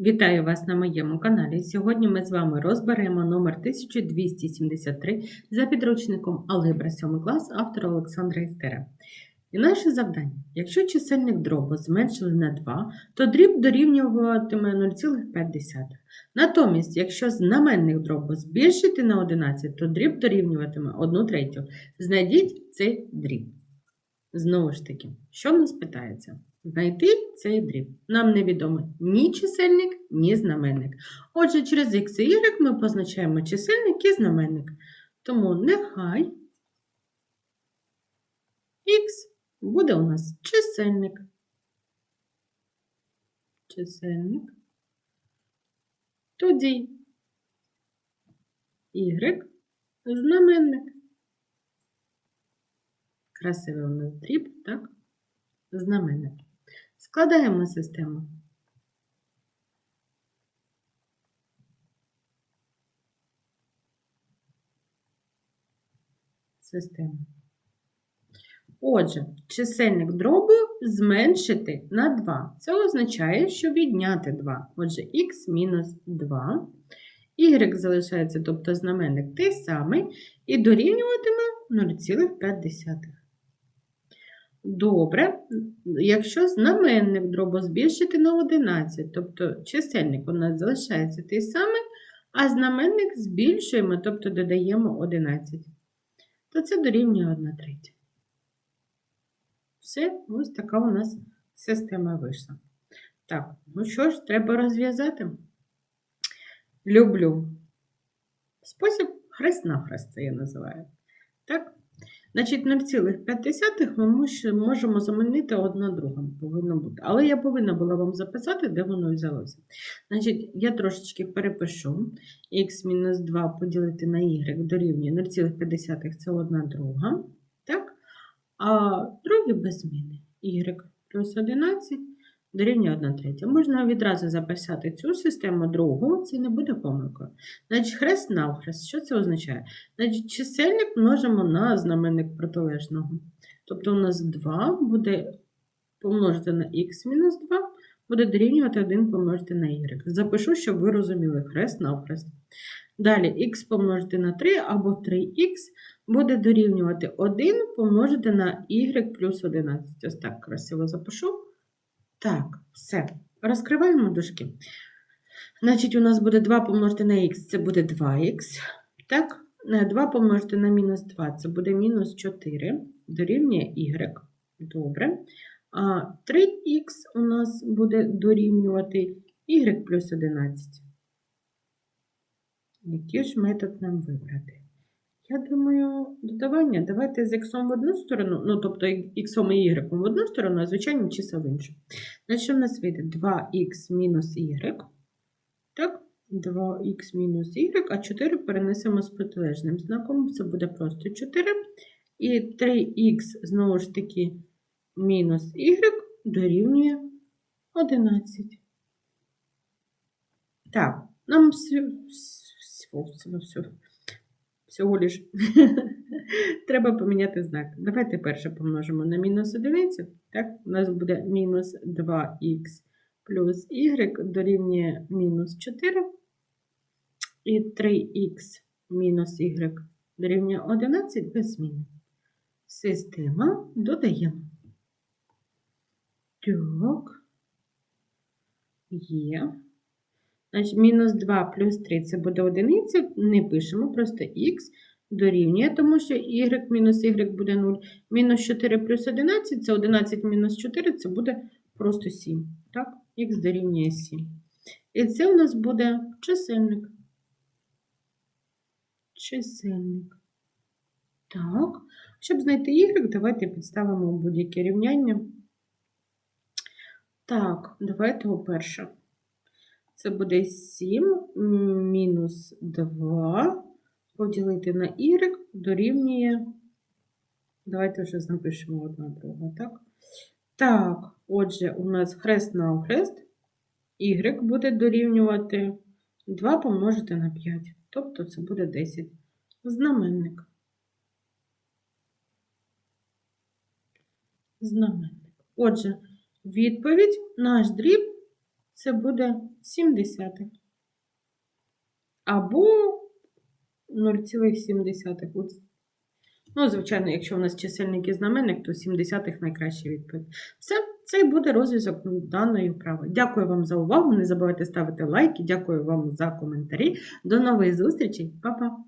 Вітаю вас на моєму каналі. Сьогодні ми з вами розберемо номер 1273 за підручником Алгебра 7 клас автора Олександра Істера. І наше завдання: якщо чисельник дробу зменшили на 2, то дріб дорівнюватиме 0,5. Натомість, якщо знаменник дробу збільшити на 11, то дріб дорівнюватиме 1 третю. Знайдіть цей дріб. Знову ж таки, що в нас питається? Знайти цей дріб. Нам невідомо ні чисельник, ні знаменник. Отже, через x і y ми позначаємо чисельник і знаменник. Тому нехай x буде у нас чисельник. Чисельник. Тоді y знаменник. Красивий у нас дріб, так? Знаменник. Складаємо систему. Систему. Отже, чисельник дробу зменшити на 2. Це означає, що відняти 2. Отже, х мінус 2. Y залишається, тобто знаменник той самий, і дорівнюватиме 0,5. Добре, якщо знаменник дробу збільшити на 11, тобто чисельник у нас залишається той самий, а знаменник збільшуємо, тобто додаємо 11, то це дорівнює 1 третя. Все, ось така у нас система вийшла. Так, ну що ж, треба розв'язати. Люблю. Спосіб хрест-навхрест це я називаю. Так? Значить, 0,5 ми можемо замінити одна другим, Повинно бути. Але я повинна була вам записати, де воно взялося. Значить, я трошечки перепишу. Х-2 поділити на y дорівнює 0,5 це одна друга. Так? А другі без зміни. y плюс 11 дорівнює 1 третя. Можна відразу записати цю систему другу, це не буде помилкою. Значить, хрест навхрест. Що це означає? Значить, чисельник множимо на знаменник протилежного. Тобто у нас 2 буде помножити на х мінус 2, буде дорівнювати 1 помножити на y. Запишу, щоб ви розуміли хрест навхрест. Далі х помножити на 3 або 3х буде дорівнювати 1 помножити на y плюс 11. Ось так красиво запишу. Так, все. Розкриваємо дужки. Значить, у нас буде 2 помножити на х, це буде 2х. Так, 2 помножити на мінус 2, це буде мінус 4, дорівнює y. Добре. А 3х у нас буде дорівнювати y плюс 11. Який ж метод нам вибрати? Я думаю, додавання. Давайте з х в одну сторону, ну, тобто х і y в одну сторону, а звичайно числа в іншу. Значить, що в нас вийде? 2х мінус y. Так, 2х мінус y, а 4 перенесемо з протилежним знаком. Це буде просто 4. І 3х, знову ж таки, мінус y дорівнює 11. Так, нам всього, всього, всього, всього лиш треба поміняти знак. Давайте перше помножимо на мінус одиницю. Так, у нас буде мінус 2х плюс y дорівнює мінус 4. І 3х мінус y дорівнює 11 без зміни. Система додаємо. Так, є. Значить, мінус 2 плюс 3 це буде одиниця, не пишемо, просто х дорівнює, тому що y мінус y буде 0. Мінус 4 плюс 11 це 11 мінус 4, це буде просто 7. Так, х дорівнює 7. І це у нас буде чисельник. Чисельник. Так, щоб знайти y, давайте підставимо будь-яке рівняння. Так, давайте перше. Це буде 7 мінус 2 поділити на y дорівнює. Давайте вже напишемо одна друга, так? Так, отже, у нас хрест на охрест, y буде дорівнювати 2 помножити на 5. Тобто це буде 10. Знаменник. Знаменник. Отже, відповідь наш дріб це буде 7 десятих. Або 0,7. От. Ну, звичайно, якщо у нас чисельник і знаменник, то 7 десятих найкраща відповідь. Все, це буде розв'язок даної вправи. Дякую вам за увагу. Не забувайте ставити лайки. Дякую вам за коментарі. До нових зустрічей. Па-па!